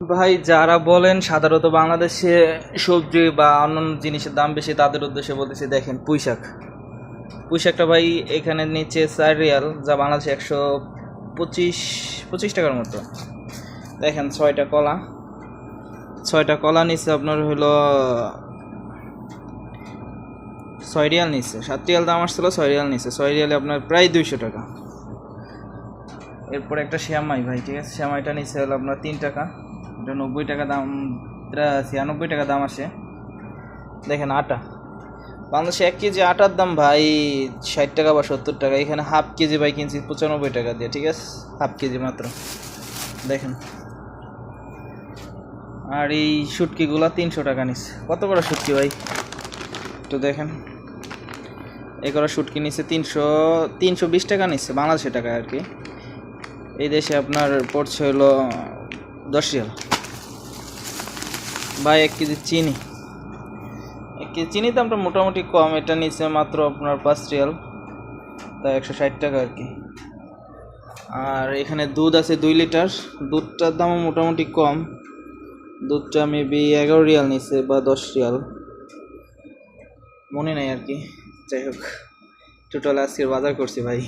ভাই, যারা বলেন সাধারণত বাংলাদেশে সবজি বা অন্যান্য জিনিসের দাম বেশি, তাদের উদ্দেশ্যে বলতেছি, দেখেন, পুঁইশাক। পুঁইশাকটা ভাই, এখানে নিচে চার রিয়াল, যা বাংলাদেশে একশো পঁচিশ পঁচিশ টাকার মতো। দেখেন, ছয়টা কলা। ছয়টা কলা নিচ্ছে আপনার হলো ছয় রিয়াল নিচ্ছে সাত রিয়াল দাম আসছিল, ছয় রিয়াল নিচ্ছে ছয় রিয়ালে আপনার প্রায় দুইশো টাকা। এরপর একটা শ্যামাই ভাই, ঠিক আছে? শ্যামাইটা নিচ্ছে হলো আপনার তিন টাকা। এটা নব্বই টাকা দাম, এটা ছিয়ানব্বই টাকা দাম আসে দেখেন আটা। বাংলাদেশে এক কেজি আটার দাম ভাই ষাট টাকা বা সত্তর টাকা। এখানে হাফ কেজি ভাই কিনছি পঁচানব্বই টাকা দিয়ে, ঠিক আছে? হাফ কেজি মাত্র। দেখেন। আর এই শুটকিগুলো তিনশো টাকা নিচ্ছে কত করে শুটকি ভাই? একটু দেখেন। এই করা শুটকি নিচ্ছে তিনশো তিনশো বিশ টাকা নিচ্ছে বাংলাদেশের টাকা আর কি। এই দেশে আপনার পড়ছে হলো দশ রিয়াল। ভাই, এক কেজি চিনি। এক কেজি চিনি দামটা মোটামুটি কম, এটা নিচে মাত্র আপনার পাঁচ রিয়াল। তাই একশো ষাট টাকা আর কি। আর এখানে দুধ আছে দুই লিটার। দুধটার দামও মোটামুটি কম। দুধটা মেবি এগারো রিয়াল নিচ্ছে বা দশ রিয়াল। মনে নেই আর কি। যাই হোক টোটাল আজকের বাজার করছি ভাই।